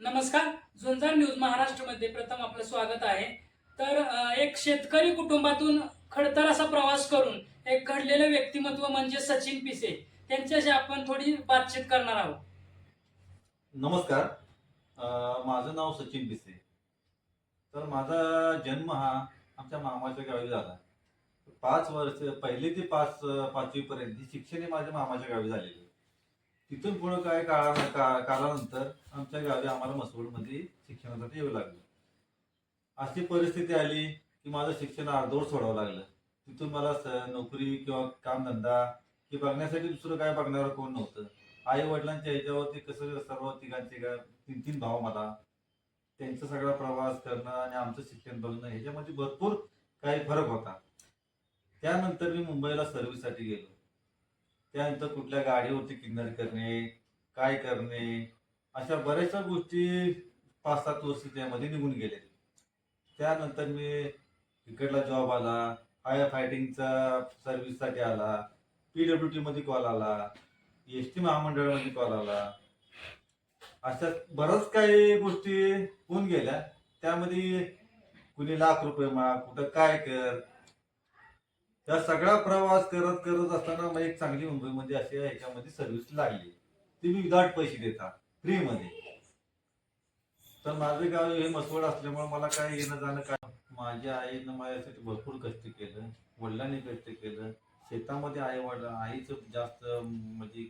नमस्कार. झुंजार न्यूज महाराष्ट्रमध्ये प्रथम आपलं स्वागत आहे. तर एक शेतकरी कुटुंबातून खडतर असा प्रवास करून एक घडलेलं व्यक्तिमत्व म्हणजे सचिन पिसे. त्यांच्याशी आपण थोडी बातचीत करणार आहोत. नमस्कार. माझं नाव सचिन पिसे. तर माझा जन्म हा आमच्या मामाच्या गावी झाला. पाच वर्ष पहिले ते पाच पाचवीपर्यंत शिक्षण हे माझ्या मामाच्या गावी झालेले तिथून पुढे काय काळा का- काळानंतर आमच्या गावी आम्हाला मसवडमध्ये शिक्षणासाठी यावं लागलं. अशी परिस्थिती आली की माझं शिक्षण अर्धवर सोडावं लागलं. तिथून मला स- नोकरी किंवा कामधंदा हे बघण्यासाठी दुसरं काय बघणार कोण नव्हतं. आई वडिलांच्या ह्याच्यावरती कसं सर्व तिघांचे तीन तीन भाव मला. त्यांचा सगळा प्रवास करणं आणि आमचं शिक्षण बघणं ह्याच्यामध्ये भरपूर काही फरक होता. त्यानंतर मी मुंबईला सर्व्हिससाठी गेलो. त्यानंतर कुठल्या गाडीवरती किन्नर करणे काय करणे अशा बऱ्याचशा गोष्टी पाच सात वर्ष त्यामध्ये निघून गेले. त्यानंतर मी इकडला जॉब आला फायर फायटिंगचा सर्व्हिससाठी आला पीडब्ल्यू टी मध्ये कॉल आला एस टी महामंडळामध्ये कॉल आला. अशा बरंच काही गोष्टी होऊन गेल्या. त्यामध्ये कुणी लाख रुपये माग कुठं काय कर त्या सगळा प्रवास करत करत असताना मग एक चांगली मुंबईमध्ये म्हणजे अशी ह्याच्यामध्ये सर्व्हिस लागली. ती मी विदाउट पैसे देता फ्रीमध्ये तर माझं गाव हे मसवड असल्यामुळे मला काय येणं जाणं काय माझ्या आईनं माझ्यासाठी भरपूर कष्ट केलं वडिलांनी कष्ट केलं. शेतामध्ये आई वडील आईचं जास्त म्हणजे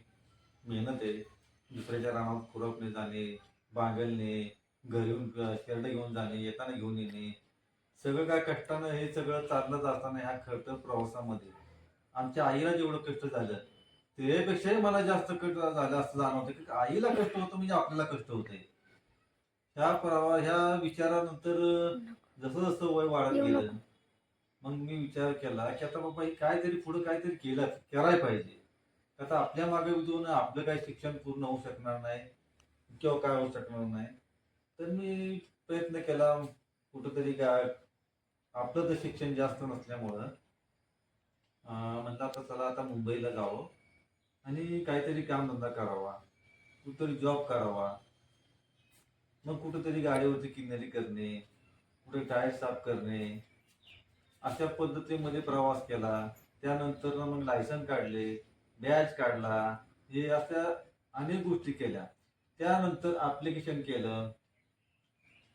मेहनत आहे. दुसऱ्याच्या रानात खुरपणे जाणे बांगलणे घरी येऊन शेरडं घेऊन जाणे येताना घेऊन येणे. सगळं काय कष्टानं हे सगळं चालत असताना ह्या खडतर प्रवासामध्ये. आमच्या आईला जेवढं कष्ट झालं त्यापेक्षाही मला जास्त कष्ट झालं असं जाणवतं की आईला कष्ट होतं म्हणजे आपल्याला कष्ट होतंय. ह्या प्रवा ह्या विचारानंतर जसं जसं वय वाढत गेलं मग मी विचार केला की आता बाबा काहीतरी पुढे काहीतरी केलं करायला पाहिजे. आता आपल्या मागे उजवून आपलं काही शिक्षण पूर्ण होऊ शकणार नाही किंवा काय होऊ शकणार नाही. तर मी प्रयत्न केला कुठंतरी काय आपलं तर शिक्षण जास्त नसल्यामुळं म्हणलं आता चला आता मुंबईला जावं आणि काहीतरी कामधंदा करावा कुठतरी जॉब करावा. मग कुठेतरी गाडीवरती किन्नरी करणे कुठे टायर साफ करणे. अशा पद्धतीमध्ये प्रवास केला. त्यानंतर मग लायसन काढले बॅच काढला. हे अशा अनेक गोष्टी केल्या. त्यानंतर ॲप्लिकेशन केलं.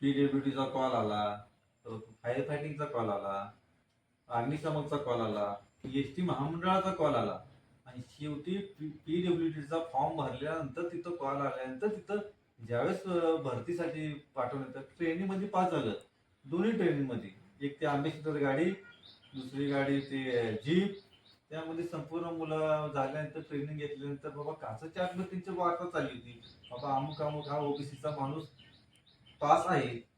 पीडब्ल्यूडीचा कॉल आला. फायर फायटिंगचा कॉल आला अग्निशमकचा कॉल आला एस टी महामंडळाचा कॉल आला आणि शेवटी पी डब्ल्यू डीचा फॉर्म भरल्यानंतर तिथं कॉल आल्यानंतर तिथं ज्यावेळेस भरतीसाठी पाठवण्यात ट्रेनिंगमध्ये पास झालं. दोन्ही ट्रेनिंगमध्ये एक ते आंबेसिटर गाडी दुसरी गाडी ते जीप त्यामध्ये संपूर्ण मुलं झाल्यानंतर ट्रेनिंग घेतल्यानंतर बाबा काचाच्या आतमध्ये त्यांची वार्ता चालली होती. बाबा अमुक अमुक हा ओबीसीचा माणूस पास आहे.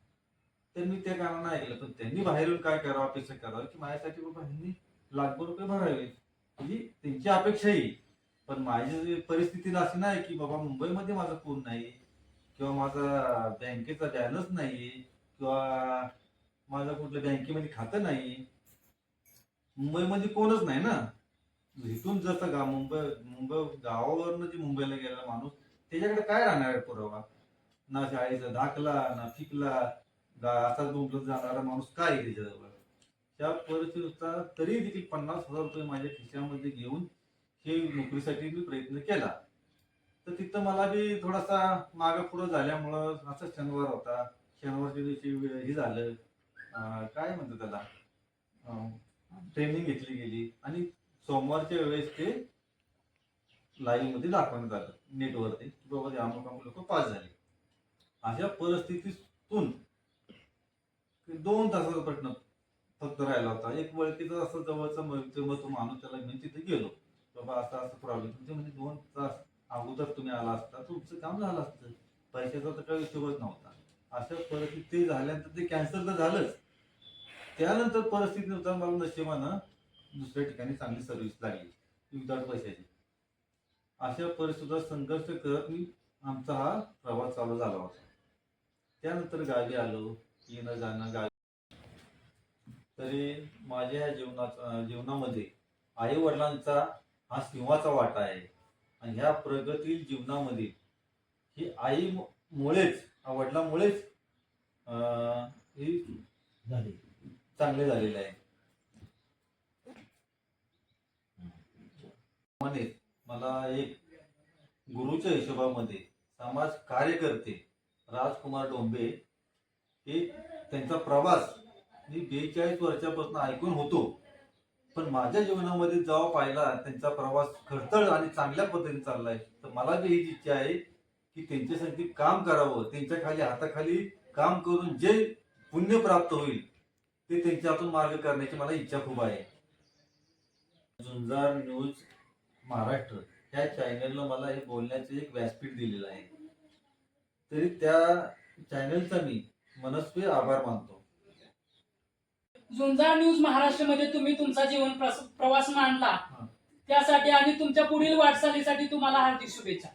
तर मी त्या कारणानं ऐकलं पण त्यांनी बाहेरून काय करावं अपेक्षा करावं की माझ्यासाठी बाबा ह्यांनी लाखो रुपये भरावे. म्हणजे त्यांची अपेक्षा येईल पण माझी परिस्थिती अशी नाही की बाबा मुंबईमध्ये माझं कोण नाही किंवा माझा बँकेचा बॅलन्स नाही किंवा माझं कुठलं बँकेमध्ये खातं नाही. मुंबईमध्ये कोणच नाही ना. इथून जसं गा मुंबई मुंबई गावावरनं जे मुंबईला गेलेला माणूस त्याच्याकडे काय राहणार पुरावा? ना शाळेचा दाखला ना फिकला. असाच बोंबलत जाणारा माणूस काय त्याच्याजवळ? त्या परिस्थितीनुसार तरी देखील पन्नास हजार रुपये माझ्या खिशामध्ये घेऊन हे नोकरीसाठी मी प्रयत्न केला. तर तिथं मला बी थोडासा मागं पुढं झाल्यामुळं असा शनिवार होता. शनिवारच्या दिवशी हे झालं. काय म्हणतो त्याला? ट्रेनिंग घेतली गेली. आणि सोमवारच्या वेळेस ते लाईव्हमध्ये दाखवण्यात आलं. नेटवरती की बाबा ते अमुक अमुक लोक पास झाले. अशा परिस्थितीतून दोन तासाचा प्रश्न फक्त राहिला होता. एक वळखीचा असं जवळचा व्यक्तिमत्व माणूस त्याला घेऊन तिथे गेलो. बाबा असा असं प्रॉब्लेम तुमचे म्हणजे दोन तास अगोदर तुम्ही आला असता तुमचं काम झालं असतं. पैशाचा तर काही हिशोबच नव्हता. अशा परिस्थिती झाल्यानंतर ते कॅन्सल तर झालंच. त्यानंतर परिस्थिती नव्हता मला नशिबानं दुसऱ्या ठिकाणी चांगली सर्व्हिस लागली विदाउट पैशाची. अशा परिस्थितीत संघर्ष करत मी आमचा हा प्रवास चालू झाला होता. त्यानंतर गावी आलो. येणं जाणं गावी. तरी माझ्या ह्या जीवनाचा जीवनामध्ये आई वडिलांचा हा सिंहाचा वाटा आहे. आणि ह्या प्रगतील जीवनामध्ये ही आई मुळेच वडिलांमुळेच ही झाली चांगले झालेले आहे. म्हणे मला एक गुरुच्या हिशोबामध्ये समाज कार्यकर्ते राजकुमार डोंबे हे त्यांचा प्रवास मी बेचाळीस वर्षापासून ऐकून होतो. पण माझ्या जीवनामध्ये जेव्हा पाहिला त्यांचा प्रवास खडतळ आणि चांगल्या पद्धतीने चाललाय तर मला बी हीच इच्छा आहे की त्यांच्यासाठी काम करावं त्यांच्या खाली हाताखाली काम करून जे पुण्य प्राप्त होईल ते त्यांच्या हातून मार्ग करण्याची मला इच्छा खूप आहे. झुंजार न्यूज महाराष्ट्र ह्या चॅनलला मला हे बोलण्याचे एक व्यासपीठ दिलेलं आहे. तरी त्या चॅनलचा मी मनस्वी आभार मानतो. झुंजार न्यूज महाराष्ट्रामध्ये तुम्ही तुमचा जीवन प्रवास मांडला. त्यासाठी आणि तुमच्या पुढील वाटचालीसाठी तुम्हाला हार्दिक शुभेच्छा.